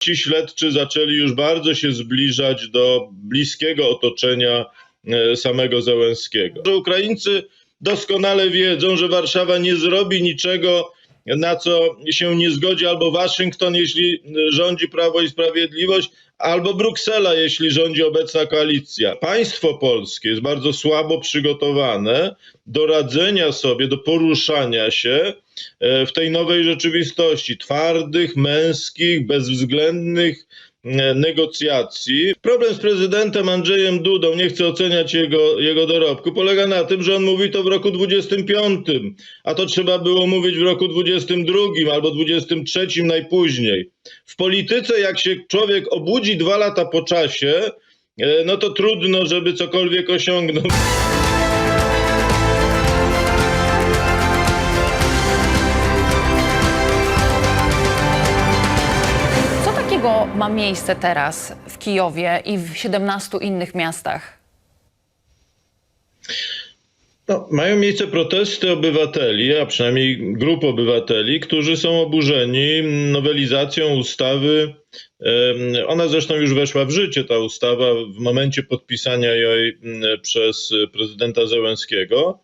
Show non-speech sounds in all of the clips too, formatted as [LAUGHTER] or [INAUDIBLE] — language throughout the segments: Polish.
Ci śledczy zaczęli już bardzo się zbliżać do bliskiego otoczenia e, samego Zełenskiego. Że Ukraińcy doskonale wiedzą, że Warszawa nie zrobi niczego, na co się nie zgodzi albo Waszyngton, jeśli rządzi Prawo i Sprawiedliwość, albo Bruksela, jeśli rządzi obecna koalicja. Państwo polskie jest bardzo słabo przygotowane do radzenia sobie, do poruszania się e, w tej nowej rzeczywistości twardych, męskich, bezwzględnych e, negocjacji. Problem z prezydentem Andrzejem Dudą, nie chcę oceniać jego, jego dorobku, polega na tym, że on mówi to w roku 25, a to trzeba było mówić w roku 22 albo 23 najpóźniej. W polityce, jak się człowiek obudzi dwa lata po czasie, e, no to trudno, żeby cokolwiek osiągnął. Takiego ma miejsce teraz w Kijowie i w 17 innych miastach? No, mają miejsce protesty obywateli, a przynajmniej grup obywateli, którzy są oburzeni nowelizacją ustawy. Ona zresztą już weszła w życie, ta ustawa, w momencie podpisania jej mm, przez prezydenta Zełenskiego,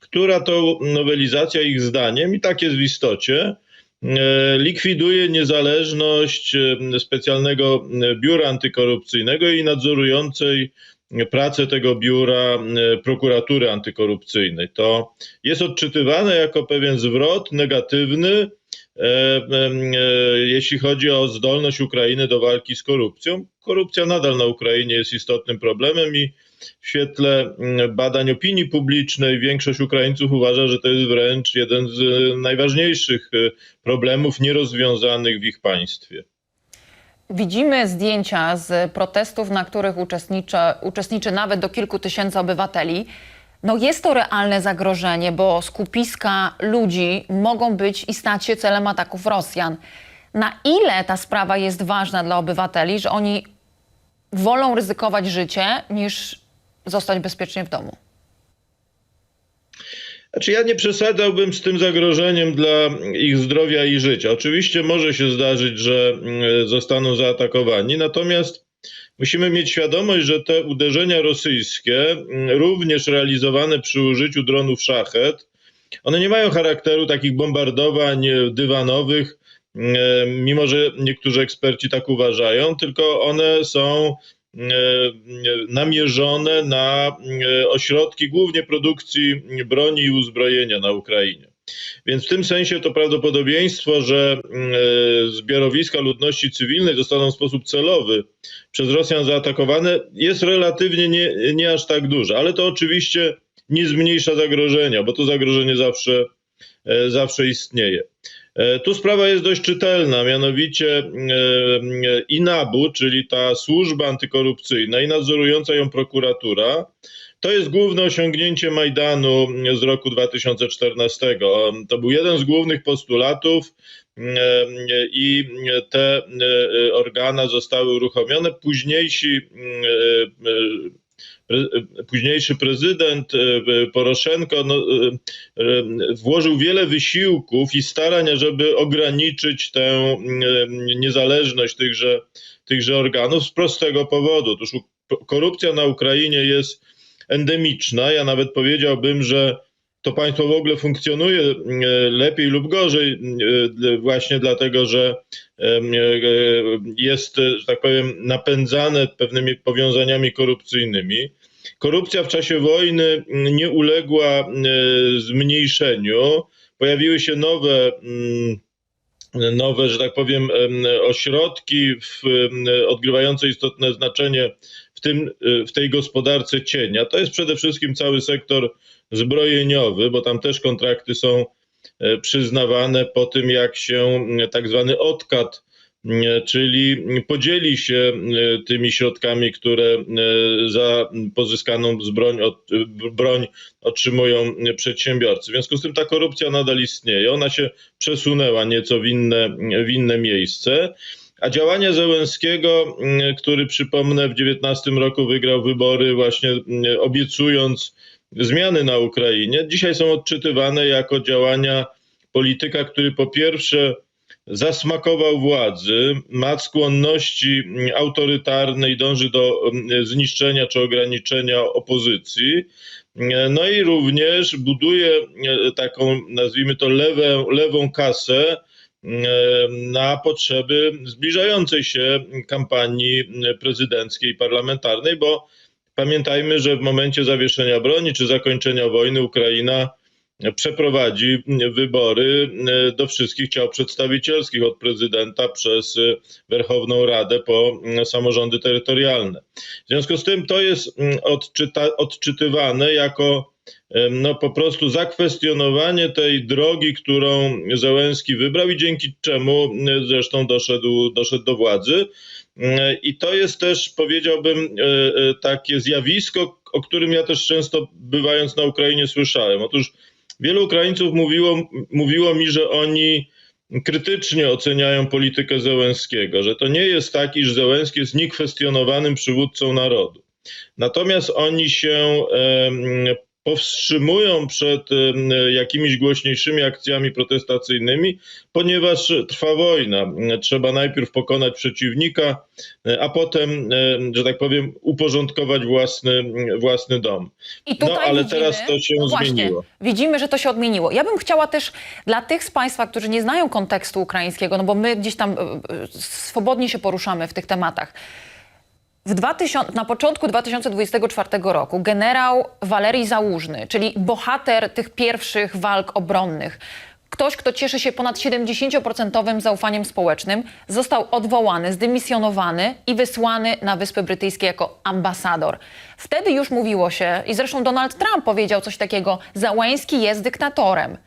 która to nowelizacja ich zdaniem, i tak jest w istocie, likwiduje niezależność e, specjalnego biura antykorupcyjnego i nadzorującej pracę tego biura e, prokuratury antykorupcyjnej. To jest odczytywane jako pewien zwrot negatywny, e, e, e, jeśli chodzi o zdolność Ukrainy do walki z korupcją. Korupcja nadal na Ukrainie jest istotnym problemem i w świetle mm, badań opinii publicznej większość Ukraińców uważa, że to jest wręcz jeden z e, najważniejszych e, problemów nierozwiązanych w ich państwie. Widzimy zdjęcia z protestów, na których uczestniczy, uczestniczy nawet do kilku tysięcy obywateli. No jest to realne zagrożenie, bo skupiska ludzi mogą być i stać się celem ataków Rosjan. Na ile ta sprawa jest ważna dla obywateli, że oni wolą ryzykować życie niż zostać bezpiecznie w domu? Znaczy ja nie przesadzałbym z tym zagrożeniem dla ich zdrowia i życia. Oczywiście może się zdarzyć, że mm, zostaną zaatakowani, natomiast musimy mieć świadomość, że te uderzenia rosyjskie, mm, również realizowane przy użyciu dronów szachet, one nie mają charakteru takich bombardowań e, dywanowych, mm, e, mimo że niektórzy eksperci tak uważają, tylko one są namierzone na e, ośrodki głównie produkcji broni i uzbrojenia na Ukrainie. Więc w tym sensie to prawdopodobieństwo, że e, zbiorowiska ludności cywilnej zostaną w sposób celowy przez Rosjan zaatakowane, jest relatywnie nie, nie aż tak duże, ale to oczywiście nie zmniejsza zagrożenia, bo to zagrożenie zawsze, e, zawsze istnieje. E, Tu sprawa jest dość czytelna, mianowicie e, e, i NABU, czyli ta służba antykorupcyjna i nadzorująca ją prokuratura, to jest główne osiągnięcie Majdanu z roku 2014. To był jeden z głównych postulatów i te organa zostały uruchomione. Późniejsi pre- późniejszy prezydent e, Poroszenko no, e, e, włożył wiele wysiłków i starań, żeby ograniczyć tę e, niezależność tychże, tychże organów z prostego powodu. Otóż korupcja na Ukrainie jest endemiczna. Ja nawet powiedziałbym, że to państwo w ogóle funkcjonuje e, lepiej lub gorzej, e, właśnie dlatego, że e, jest, że tak powiem, napędzane pewnymi powiązaniami korupcyjnymi. Korupcja w czasie wojny nie uległa zmniejszeniu. Pojawiły się nowe, mm, nowe, że tak powiem, em, ośrodki w, odgrywające istotne znaczenie w, tym, w tej gospodarce cienia. To jest przede wszystkim cały sektor zbrojeniowy, bo tam też kontrakty są e, przyznawane po tym, jak się tak zwany odkat, czyli podzieli się m, tymi środkami, które e, za pozyskaną broń, broń otrzymują przedsiębiorcy. W związku z tym ta korupcja nadal istnieje. Ona się przesunęła nieco w inne, w inne miejsce. A działania Zełenskiego, który przypomnę w 19 roku wygrał wybory właśnie obiecując zmiany na Ukrainie, dzisiaj są odczytywane jako działania polityka, który po pierwsze zasmakował władzy, ma skłonności autorytarne i dąży do mm, zniszczenia czy ograniczenia opozycji. No i również buduje e, taką, nazwijmy to, lewę, lewą kasę e, na potrzeby zbliżającej się kampanii prezydenckiej i parlamentarnej, bo pamiętajmy, że w momencie zawieszenia broni czy zakończenia wojny Ukraina przeprowadzi wybory e, do wszystkich ciał przedstawicielskich, od prezydenta przez e, Werchowną Radę po samorządy terytorialne. W związku z tym to jest odczyta, odczytywane jako e, no, po prostu zakwestionowanie tej drogi, którą Zełenski wybrał i dzięki czemu zresztą doszedł, doszedł do władzy. I to jest też, powiedziałbym, takie zjawisko, o którym ja też często bywając na Ukrainie słyszałem. Otóż Wielu Ukraińców mówiło, mówiło mi, że oni krytycznie oceniają politykę Zełenskiego, że to nie jest tak, iż Zełenski jest niekwestionowanym przywódcą narodu. Natomiast oni się powstrzymują przed jakimiś głośniejszymi akcjami protestacyjnymi, ponieważ trwa wojna. Trzeba najpierw pokonać przeciwnika, a potem, że tak powiem, uporządkować własny, własny dom. I tutaj no ale widzimy, teraz to się no właśnie, zmieniło. Widzimy, że to się odmieniło. Ja bym chciała też dla tych z Państwa, którzy nie znają kontekstu ukraińskiego, no bo my gdzieś tam e, e, swobodnie się poruszamy w tych tematach. W 2000, na początku 2024 roku generał Walerii Załużny, czyli bohater tych pierwszych walk obronnych, ktoś, kto cieszy się ponad 70% zaufaniem społecznym, został odwołany, zdymisjonowany i wysłany na Wyspy Brytyjskie jako ambasador. Wtedy już mówiło się, i zresztą Donald Trump powiedział coś takiego, Załęski jest dyktatorem.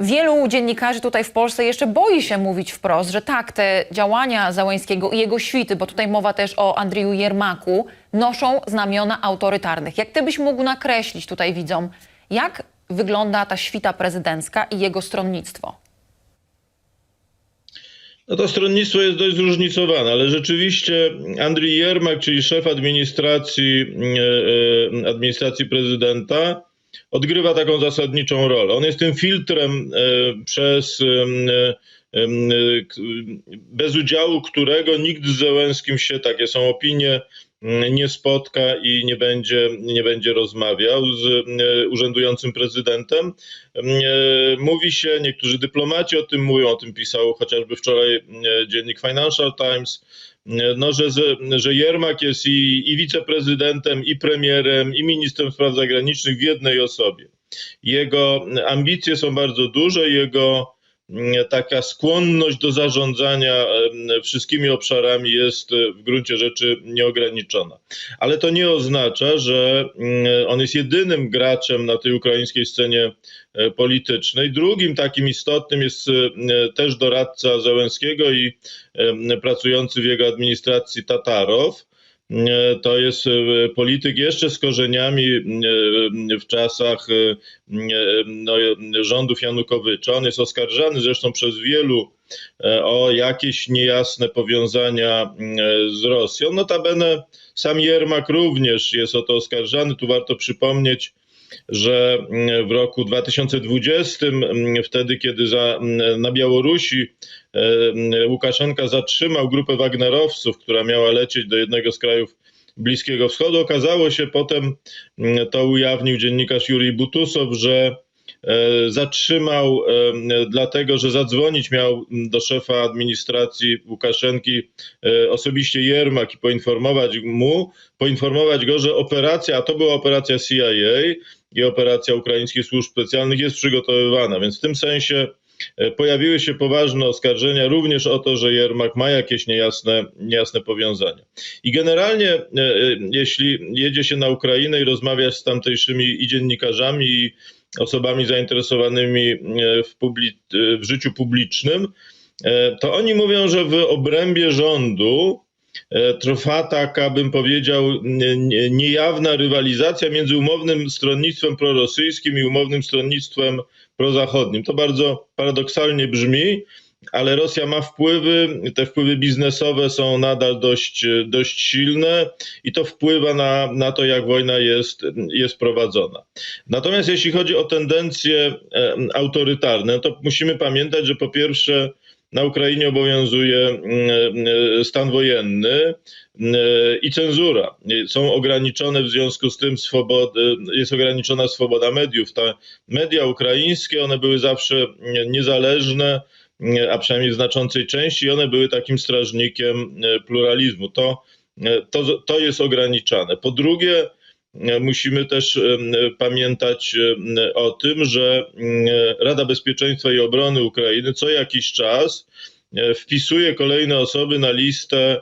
Wielu dziennikarzy tutaj w Polsce jeszcze boi się mówić wprost, że tak, te działania Załęskiego i jego świty, bo tutaj mowa też o Andrzeju Jermaku, noszą znamiona autorytarnych. Jak ty byś mógł nakreślić tutaj widzom, jak wygląda ta świta prezydencka i jego stronnictwo? No to stronnictwo jest dość zróżnicowane, ale rzeczywiście Andrzej Jermak, czyli szef administracji, e, e, administracji prezydenta, odgrywa taką zasadniczą rolę. On jest tym filtrem e, przez bez udziału którego nikt z Zełenskim się, takie są opinie, nie spotka i nie będzie, nie będzie rozmawiał z urzędującym prezydentem. Mówi się, niektórzy dyplomaci o tym mówią, o tym pisał chociażby wczoraj dziennik Financial Times, no, że, że Jermak jest i, i wiceprezydentem, i premierem, i ministrem spraw zagranicznych w jednej osobie. Jego ambicje są bardzo duże, jego taka skłonność do zarządzania wszystkimi obszarami jest w gruncie rzeczy nieograniczona. Ale to nie oznacza, że mm, on jest jedynym graczem na tej ukraińskiej scenie E, politycznej. Drugim takim istotnym jest e, też doradca Zełenskiego i e, pracujący w jego administracji Tatarow. To jest polityk jeszcze z korzeniami w czasach no, rządów Janukowycza. On jest oskarżany zresztą przez wielu o jakieś niejasne powiązania z Rosją. Notabene sam Jermak również jest o to oskarżany. Tu warto przypomnieć, że mm, w roku 2020, mm, wtedy kiedy za, mm, na Białorusi e, Łukaszenka zatrzymał grupę Wagnerowców, która miała lecieć do jednego z krajów Bliskiego Wschodu, okazało się potem, to ujawnił dziennikarz Jurij Butusow, że e, zatrzymał e, dlatego, że zadzwonić miał do szefa administracji Łukaszenki osobiście Jermak i poinformować mu, poinformować go, że operacja, a to była operacja CIA, i operacja ukraińskich służb specjalnych jest przygotowywana. Więc w tym sensie e, pojawiły się poważne oskarżenia również o to, że Jermak ma jakieś niejasne, niejasne powiązania. I generalnie, e, e, jeśli jedzie się na Ukrainę i rozmawia z tamtejszymi i dziennikarzami, i osobami zainteresowanymi w, w życiu publicznym, to oni mówią, że w obrębie rządu trwa taka, bym powiedział, niejawna rywalizacja między umownym stronnictwem prorosyjskim i umownym stronnictwem prozachodnim. To bardzo paradoksalnie brzmi, ale Rosja ma wpływy, te wpływy biznesowe są nadal dość, dość silne i to wpływa na, na to, jak wojna jest, jest prowadzona. Natomiast jeśli chodzi o tendencje e, autorytarne, to musimy pamiętać, że po pierwsze, na Ukrainie obowiązuje mm, stan wojenny mm, i cenzura. Są ograniczone w związku z tym swobody, jest ograniczona swoboda mediów. Te media ukraińskie, one były zawsze niezależne, a przynajmniej w znaczącej części, i one były takim strażnikiem pluralizmu. To, to, to jest ograniczane. Po drugie, musimy też pamiętać o tym, że Rada Bezpieczeństwa i Obrony Ukrainy co jakiś czas e, wpisuje kolejne osoby na listę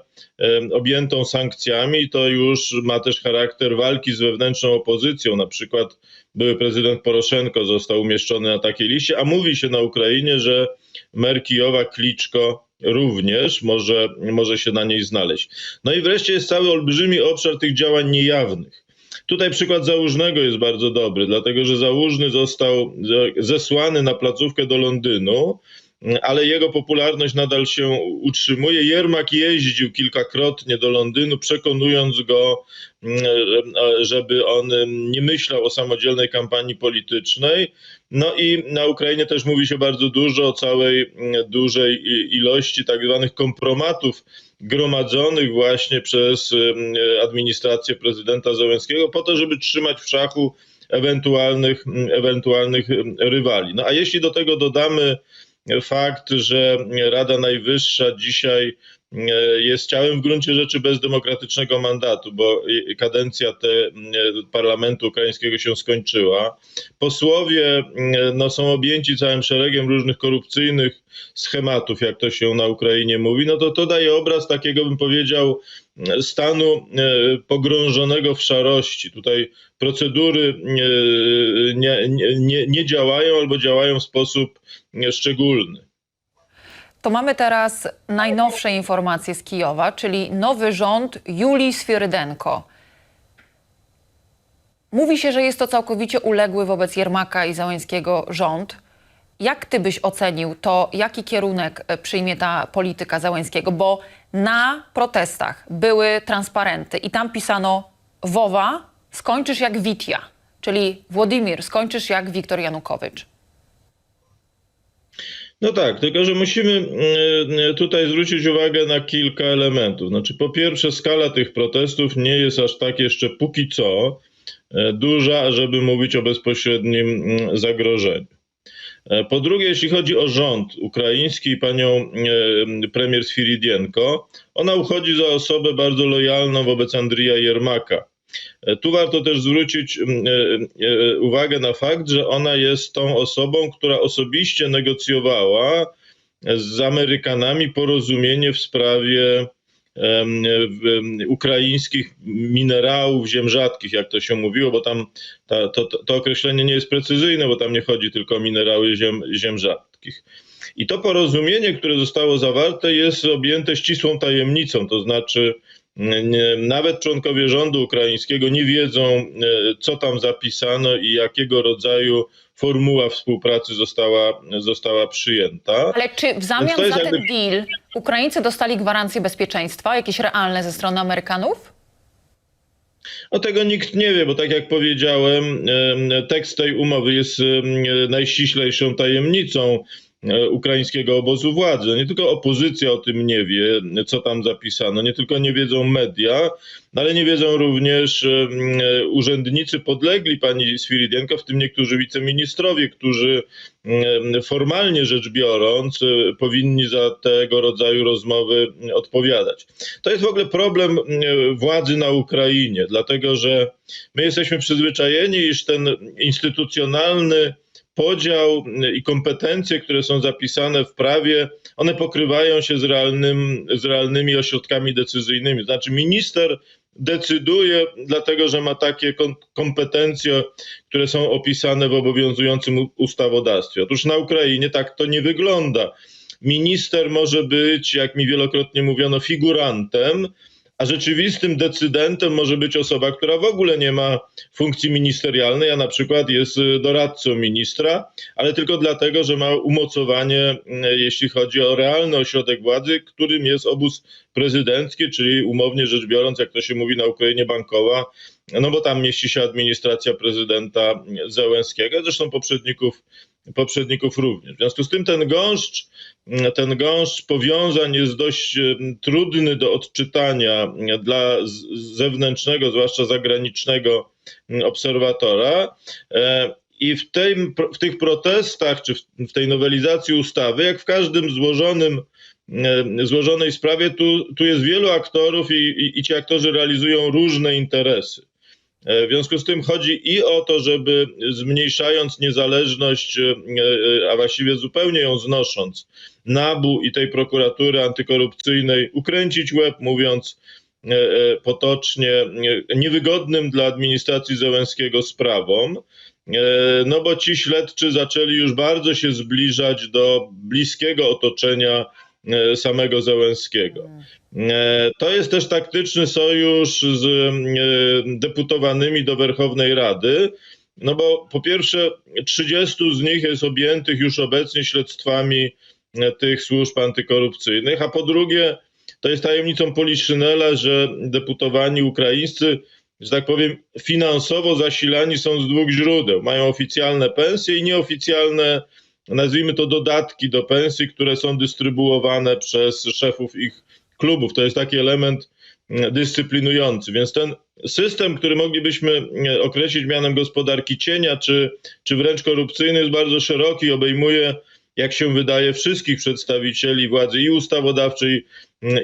objętą sankcjami. To już ma też charakter walki z wewnętrzną opozycją. Na przykład były prezydent Poroszenko został umieszczony na takiej liście, a mówi się na Ukrainie, że mer Kijowa Kliczko również może, może się na niej znaleźć. No i wreszcie jest cały olbrzymi obszar tych działań niejawnych. Tutaj przykład Załużnego jest bardzo dobry, dlatego że Załużny został zesłany na placówkę do Londynu, ale jego popularność nadal się utrzymuje. Jermak jeździł kilkakrotnie do Londynu, przekonując go, żeby on nie myślał o samodzielnej kampanii politycznej. No i na Ukrainie też mówi się bardzo dużo o całej dużej ilości tak zwanych kompromatów gromadzonych właśnie przez administrację prezydenta Zełenskiego po to, żeby trzymać w szachu ewentualnych, ewentualnych rywali. No a jeśli do tego dodamy fakt, że Rada Najwyższa dzisiaj jest ciałem w gruncie rzeczy bez demokratycznego mandatu, bo kadencja te parlamentu ukraińskiego się skończyła. Posłowie no, są objęci całym szeregiem różnych korupcyjnych schematów, jak to się na Ukrainie mówi, no to to daje obraz takiego, bym powiedział, stanu pogrążonego w szarości. Tutaj procedury nie, nie, nie, nie działają albo działają w sposób szczególny. To mamy teraz najnowsze informacje z Kijowa, czyli nowy rząd Julii Sfierydenko. Mówi się, że jest to całkowicie uległy wobec Jermaka i Załęskiego rząd. Jak ty byś ocenił to, jaki kierunek e, przyjmie ta polityka Załęskiego? Bo na protestach były transparenty i tam pisano Wowa, skończysz jak Witia, czyli Władimir, skończysz jak Wiktor Janukowycz. No tak, tylko że musimy y, tutaj zwrócić uwagę na kilka elementów. Znaczy, po pierwsze, skala tych protestów nie jest aż tak jeszcze póki co e, duża, żeby mówić o bezpośrednim mm, zagrożeniu. E, Po drugie, jeśli chodzi o rząd ukraiński i panią e, premier Sfiridienko, ona uchodzi za osobę bardzo lojalną wobec Andrija Jermaka. E, Tu warto też zwrócić mm, e, e, uwagę na fakt, że ona jest tą osobą, która osobiście negocjowała z Amerykanami porozumienie w sprawie ukraińskich minerałów ziem rzadkich, jak to się mówiło, bo tam ta, to, to, określenie nie jest precyzyjne, bo tam nie chodzi tylko o minerały ziem, ziem rzadkich. I to porozumienie, które zostało zawarte, jest objęte ścisłą tajemnicą, to znaczy nawet członkowie rządu ukraińskiego nie wiedzą, e, co tam zapisano i jakiego rodzaju formuła współpracy została, została przyjęta. Ale czy w zamian to jest za ten jakby- deal Ukraińcy dostali gwarancje bezpieczeństwa, jakieś realne ze strony Amerykanów? O tego nikt nie wie, bo tak jak powiedziałem, em, tekst tej umowy jest najściślejszą tajemnicą ukraińskiego obozu władzy. Nie tylko opozycja o tym nie wie, co tam zapisano, nie tylko nie wiedzą media, ale nie wiedzą również em, urzędnicy podlegli pani Swiridenko, w tym niektórzy wiceministrowie, którzy formalnie rzecz biorąc e, powinni za tego rodzaju rozmowy odpowiadać. To jest w ogóle problem e, władzy na Ukrainie, dlatego że my jesteśmy przyzwyczajeni, iż ten instytucjonalny podział i kompetencje, które są zapisane w prawie, one pokrywają się z, realnym, z realnymi ośrodkami decyzyjnymi. Znaczy, minister decyduje, dlatego że ma takie kom- kompetencje, które są opisane w obowiązującym ustawodawstwie. Otóż na Ukrainie tak to nie wygląda. Minister może być, jak mi wielokrotnie mówiono, figurantem, a rzeczywistym decydentem może być osoba, która w ogóle nie ma funkcji ministerialnej, a na przykład jest y, doradcą ministra, ale tylko dlatego, że ma umocowanie, y, jeśli chodzi o realny ośrodek władzy, którym jest obóz prezydencki, czyli umownie rzecz biorąc, jak to się mówi na Ukrainie, bankowa, no bo tam mieści się administracja prezydenta Zełenskiego. Zresztą poprzedników poprzedników również. W związku z tym ten gąszcz, ten gąszcz powiązań jest dość e, trudny do odczytania dla z- zewnętrznego, zwłaszcza zagranicznego obserwatora. E, I w, tym, w tych protestach, czy w, tej nowelizacji ustawy, jak w każdym złożonym, e, złożonej sprawie, tu, tu jest wielu aktorów i, i, i ci aktorzy realizują różne interesy. E, W związku z tym chodzi i o to, żeby zmniejszając niezależność, e, e, a właściwie zupełnie ją znosząc, NABU i tej prokuratury antykorupcyjnej, ukręcić łeb, mówiąc potocznie, niewygodnym dla administracji Zełenskiego sprawom. No bo ci śledczy zaczęli już bardzo się zbliżać do bliskiego otoczenia samego Zełenskiego. E, To jest też taktyczny sojusz z e, deputowanymi do Werchownej Rady. No bo po pierwsze, 30 z nich jest objętych już obecnie śledztwami e, tych służb antykorupcyjnych, a po drugie, to jest tajemnicą Poliszynela, że deputowani ukraińscy, że tak powiem, finansowo zasilani są z dwóch źródeł. Mają oficjalne pensje i nieoficjalne, nazwijmy to dodatki do pensji, które są dystrybuowane przez szefów ich klubów. To jest taki element mm, dyscyplinujący. Więc ten system, który moglibyśmy mm, określić mianem gospodarki cienia, czy, czy wręcz korupcyjny, jest bardzo szeroki, obejmuje, jak się wydaje, wszystkich przedstawicieli władzy i ustawodawczej,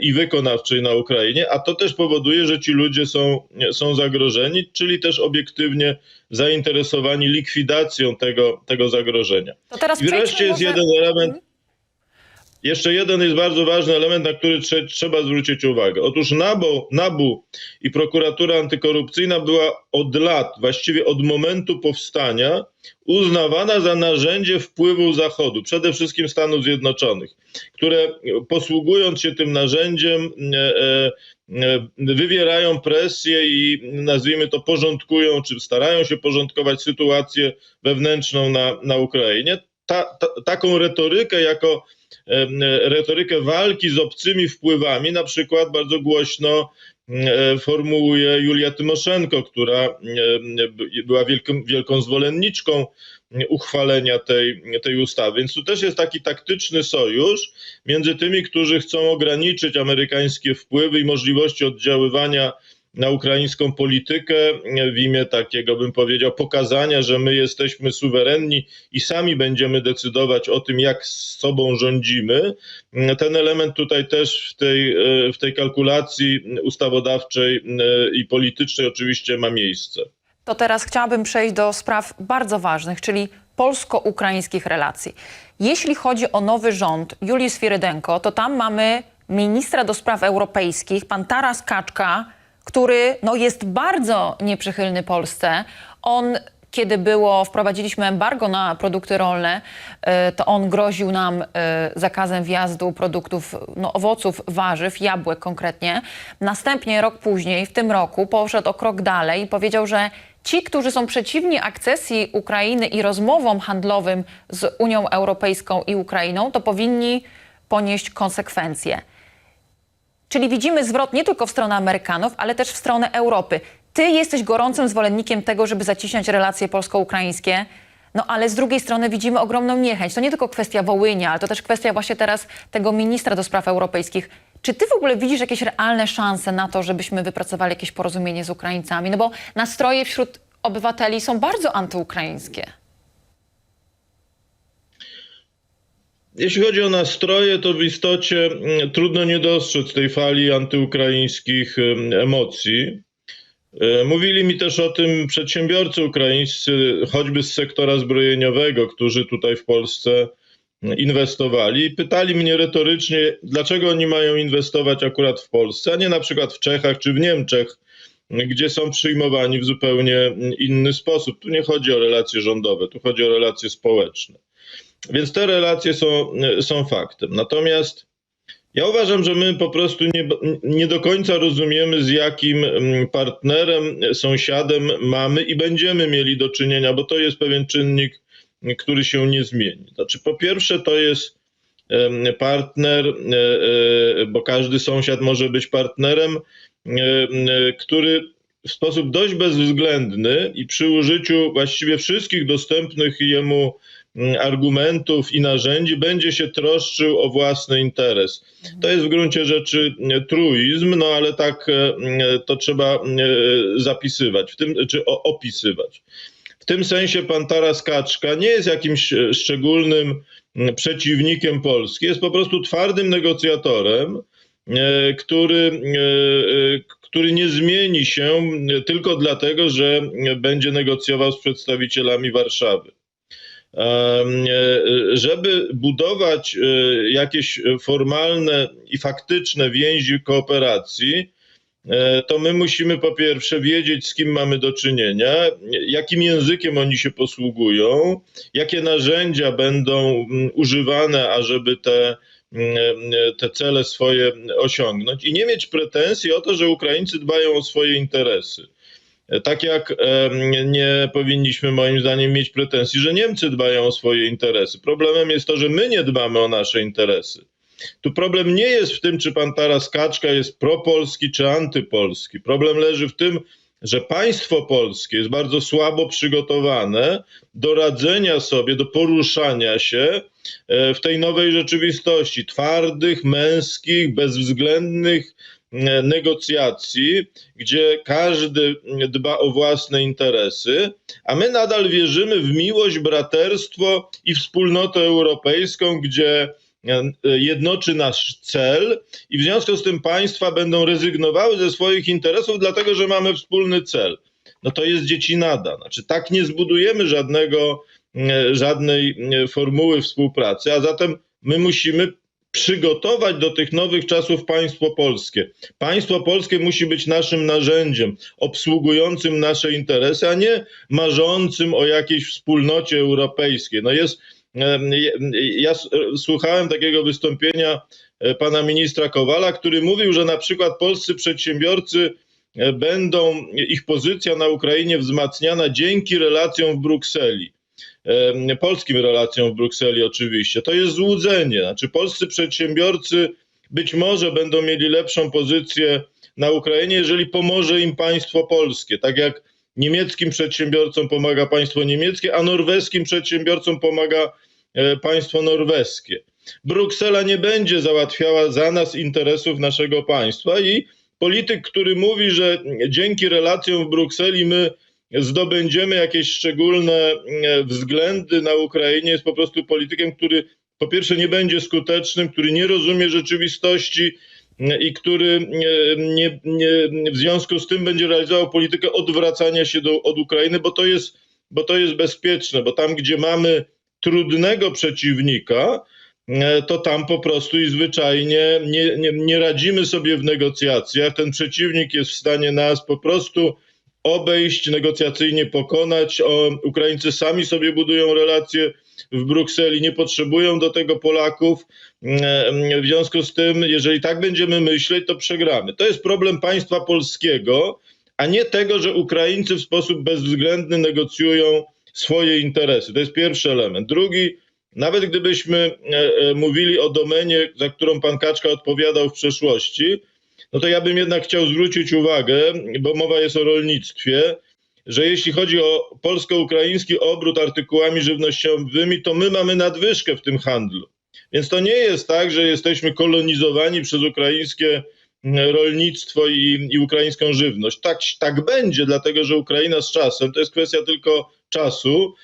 i wykonawczej na Ukrainie, a to też powoduje, że ci ludzie są, są zagrożeni, czyli też obiektywnie zainteresowani likwidacją tego, tego zagrożenia. I wreszcie jest może... jeden element. Jeszcze jeden jest bardzo ważny element, na który trze- trzeba zwrócić uwagę. Otóż NABU, NABU i prokuratura antykorupcyjna była od lat, właściwie od momentu powstania, uznawana za narzędzie wpływu Zachodu, przede wszystkim Stanów Zjednoczonych, które posługując się tym narzędziem, e, e, wywierają presję i nazwijmy to porządkują, czy starają się porządkować sytuację wewnętrzną na, na Ukrainie. Ta, ta, taką retorykę jako retorykę walki z obcymi wpływami, na przykład bardzo głośno e, formułuje Julia Tymoszenko, która by- była wielką, wielką zwolenniczką uchwalenia tej, tej ustawy. Więc tu też jest taki taktyczny sojusz między tymi, którzy chcą ograniczyć amerykańskie wpływy i możliwości oddziaływania na ukraińską politykę w imię takiego, bym powiedział, pokazania, że my jesteśmy suwerenni i sami będziemy decydować o tym, jak z sobą rządzimy. Ten element tutaj też w tej, e, w tej kalkulacji ustawodawczej e, i politycznej oczywiście ma miejsce. To teraz chciałabym przejść do spraw bardzo ważnych, czyli polsko-ukraińskich relacji. Jeśli chodzi o nowy rząd Julii Swirydenko, to tam mamy ministra do spraw europejskich, pan Taras Kaczka, który no, jest bardzo nieprzychylny Polsce. On kiedy było, wprowadziliśmy embargo na produkty rolne, e, to on groził nam e, zakazem wjazdu produktów, no, owoców, warzyw, jabłek konkretnie. Następnie rok później, w tym roku, poszedł o krok dalej i powiedział, że ci, którzy są przeciwni akcesji Ukrainy i rozmowom handlowym z Unią Europejską i Ukrainą, to powinni ponieść konsekwencje. Czyli widzimy zwrot nie tylko w stronę Amerykanów, ale też w stronę Europy. Ty jesteś gorącym zwolennikiem tego, żeby zaciśniać relacje polsko-ukraińskie, no ale z drugiej strony widzimy ogromną niechęć. To nie tylko kwestia Wołynia, ale to też kwestia właśnie teraz tego ministra do spraw europejskich. Czy ty w ogóle widzisz jakieś realne szanse na to, żebyśmy wypracowali jakieś porozumienie z Ukraińcami? No bo nastroje wśród obywateli są bardzo antyukraińskie. Jeśli chodzi o nastroje, to w istocie mm, trudno nie dostrzec tej fali antyukraińskich em, emocji. E, Mówili mi też o tym przedsiębiorcy ukraińscy, choćby z sektora zbrojeniowego, którzy tutaj w Polsce inwestowali. Pytali mnie retorycznie, dlaczego oni mają inwestować akurat w Polsce, a nie na przykład w Czechach czy w Niemczech, gdzie są przyjmowani w zupełnie inny sposób. Tu nie chodzi o relacje rządowe, tu chodzi o relacje społeczne. Więc te relacje są, są faktem. Natomiast ja uważam, że my po prostu nie, nie do końca rozumiemy, z jakim mm, partnerem, sąsiadem mamy i będziemy mieli do czynienia, bo to jest pewien czynnik, który się nie zmieni. Znaczy, po pierwsze, to jest partner, e, e, bo każdy sąsiad może być partnerem, e, który w sposób dość bezwzględny i przy użyciu właściwie wszystkich dostępnych jemu argumentów i narzędzi będzie się troszczył o własny interes. To jest w gruncie rzeczy mm, truizm, no ale tak e, mm, to trzeba mm, e, zapisywać, w tym, czy opisywać. W tym sensie pan Taras Kaczka nie jest jakimś e, szczególnym mm, przeciwnikiem Polski, jest po prostu twardym negocjatorem, który, który nie zmieni się tylko dlatego, że będzie negocjował z przedstawicielami Warszawy. E, Żeby budować e, jakieś formalne i faktyczne więzi kooperacji, e, to my musimy po pierwsze wiedzieć, z kim mamy do czynienia, jakim językiem oni się posługują, jakie narzędzia będą mm, używane, ażeby te, mm, te cele swoje osiągnąć, i nie mieć pretensji o to, że Ukraińcy dbają o swoje interesy. Tak jak nie powinniśmy moim zdaniem mieć pretensji, że Niemcy dbają o swoje interesy. Problemem jest to, że my nie dbamy o nasze interesy. Tu problem nie jest w tym, czy pan Taras Kaczka jest propolski czy antypolski. Problem leży w tym, że państwo polskie jest bardzo słabo przygotowane do radzenia sobie, do poruszania się e, w tej nowej rzeczywistości twardych, męskich, bezwzględnych negocjacji, gdzie każdy dba o własne interesy, a my nadal wierzymy w miłość, braterstwo i wspólnotę europejską, gdzie e, jednoczy nasz cel i w związku z tym państwa będą rezygnowały ze swoich interesów, dlatego że mamy wspólny cel. No to jest dziecinada. Znaczy, tak nie zbudujemy żadnego, e, żadnej e, formuły współpracy, a zatem my musimy przygotować do tych nowych czasów państwo polskie. Państwo polskie musi być naszym narzędziem, obsługującym nasze interesy, a nie marzącym o jakiejś wspólnocie europejskiej. No jest, ja słuchałem takiego wystąpienia e, pana ministra Kowala, który mówił, że na przykład polscy przedsiębiorcy e, będą, ich pozycja na Ukrainie wzmacniana dzięki relacjom w Brukseli polskim relacjom w Brukseli oczywiście. To jest złudzenie. Znaczy polscy przedsiębiorcy być może będą mieli lepszą pozycję na Ukrainie, jeżeli pomoże im państwo polskie, tak jak niemieckim przedsiębiorcom pomaga państwo niemieckie, a norweskim przedsiębiorcom pomaga e, państwo norweskie. Bruksela nie będzie załatwiała za nas interesów naszego państwa i polityk, który mówi, że dzięki relacjom w Brukseli my zdobędziemy jakieś szczególne e, względy na Ukrainie, jest po prostu politykiem, który po pierwsze nie będzie skutecznym, który nie rozumie rzeczywistości e, i który e, nie, nie, w związku z tym będzie realizował politykę odwracania się do, od Ukrainy, bo to, jest, bo to jest bezpieczne, bo tam, gdzie mamy trudnego przeciwnika, to tam po prostu i zwyczajnie nie, nie, nie radzimy sobie w negocjacjach. Ten przeciwnik jest w stanie nas po prostu obejść, negocjacyjnie pokonać. O, Ukraińcy sami sobie budują relacje w Brukseli, nie potrzebują do tego Polaków. E, W związku z tym, jeżeli tak będziemy myśleć, to przegramy. To jest problem państwa polskiego, a nie tego, że Ukraińcy w sposób bezwzględny negocjują swoje interesy. To jest pierwszy element. Drugi, nawet gdybyśmy e, e, mówili o domenie, za którą pan Kaczka odpowiadał w przeszłości, no to ja bym jednak chciał zwrócić uwagę, bo mowa jest o rolnictwie, że jeśli chodzi o polsko-ukraiński obrót artykułami żywnościowymi, to my mamy nadwyżkę w tym handlu. Więc to nie jest tak, że jesteśmy kolonizowani przez ukraińskie mm, rolnictwo i, i ukraińską żywność. Tak, tak będzie, dlatego że Ukraina z czasem, to jest kwestia tylko czasu,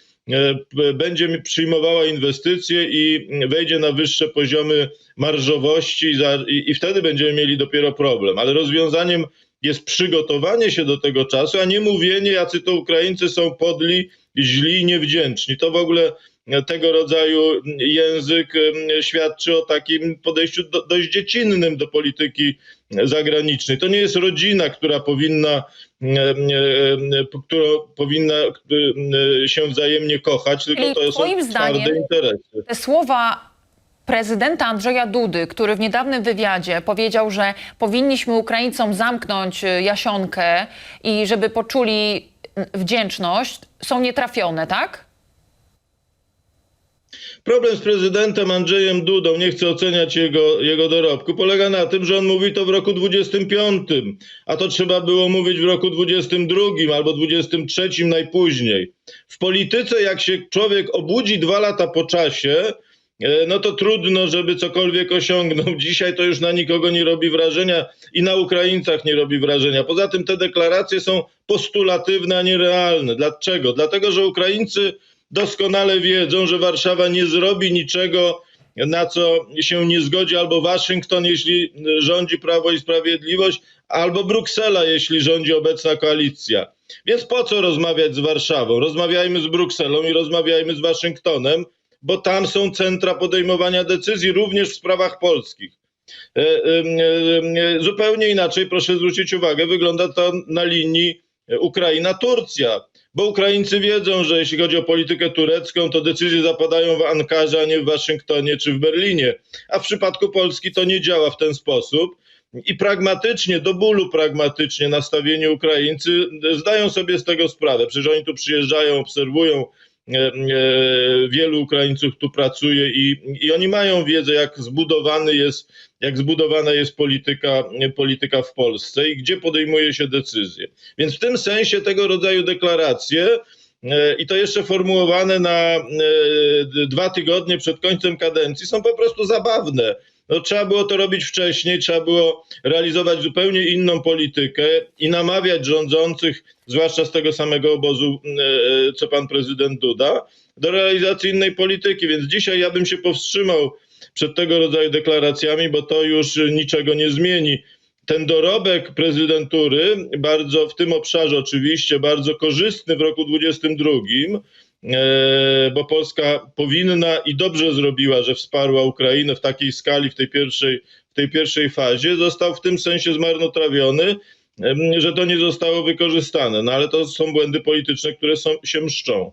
będzie mi- przyjmowała inwestycje i wejdzie na wyższe poziomy marżowości i, za, i, i wtedy będziemy mieli dopiero problem. Ale rozwiązaniem jest przygotowanie się do tego czasu, a nie mówienie, jacy to Ukraińcy są podli, źli i niewdzięczni. To w ogóle e, tego rodzaju język świadczy o takim podejściu do, dość dziecinnym do polityki zagranicznej. To nie jest rodzina, która powinna, em, em, która powinna em, się wzajemnie kochać, tylko to są twarde interesy. Te słowa prezydenta Andrzeja Dudy, który w niedawnym wywiadzie powiedział, że powinniśmy Ukraińcom zamknąć y, jasionkę i żeby poczuli wdzięczność, są nietrafione, tak? Problem z prezydentem Andrzejem Dudą, nie chcę oceniać jego, jego dorobku, polega na tym, że on mówi to w roku 25, a to trzeba było mówić w roku 22 albo 23 najpóźniej. W polityce, jak się człowiek obudzi dwa lata po czasie, e, no to trudno, żeby cokolwiek osiągnął. [LAUGHS] Dzisiaj to już na nikogo nie robi wrażenia i na Ukraińcach nie robi wrażenia. Poza tym te deklaracje są postulatywne, a nie realne. Dlaczego? Dlatego, że Ukraińcy doskonale wiedzą, że Warszawa nie zrobi niczego, na co się nie zgodzi albo Waszyngton, jeśli rządzi Prawo i Sprawiedliwość, albo Bruksela, jeśli rządzi obecna koalicja. Więc po co rozmawiać z Warszawą? Rozmawiajmy z Brukselą i rozmawiajmy z Waszyngtonem, bo tam są centra podejmowania decyzji, również w sprawach polskich. E, e, e, Zupełnie inaczej, proszę zwrócić uwagę, wygląda to na linii Ukraina-Turcja, bo Ukraińcy wiedzą, że jeśli chodzi o politykę turecką, to decyzje zapadają w Ankarze, a nie w Waszyngtonie czy w Berlinie. A w przypadku Polski to nie działa w ten sposób. I pragmatycznie, do bólu pragmatycznie nastawieni Ukraińcy zdają sobie z tego sprawę. Przecież oni tu przyjeżdżają, obserwują, e, e, wielu Ukraińców tu pracuje i, i oni mają wiedzę, jak zbudowany jest, jak zbudowana jest polityka, polityka w Polsce i gdzie podejmuje się decyzje. Więc w tym sensie tego rodzaju deklaracje e, i to jeszcze formułowane na e, dwa tygodnie przed końcem kadencji są po prostu zabawne. No, trzeba było to robić wcześniej, trzeba było realizować zupełnie inną politykę i namawiać rządzących, zwłaszcza z tego samego obozu, e, co pan prezydent Duda, do realizacji innej polityki. Więc dzisiaj ja bym się powstrzymał przed tego rodzaju deklaracjami, bo to już niczego nie zmieni. Ten dorobek prezydentury, bardzo w tym obszarze oczywiście, bardzo korzystny w roku 2022, e, bo Polska powinna i dobrze zrobiła, że wsparła Ukrainę w takiej skali, w tej pierwszej, w tej pierwszej fazie, został w tym sensie zmarnotrawiony, że to nie zostało wykorzystane. No ale to są błędy polityczne, które są, się mszczą.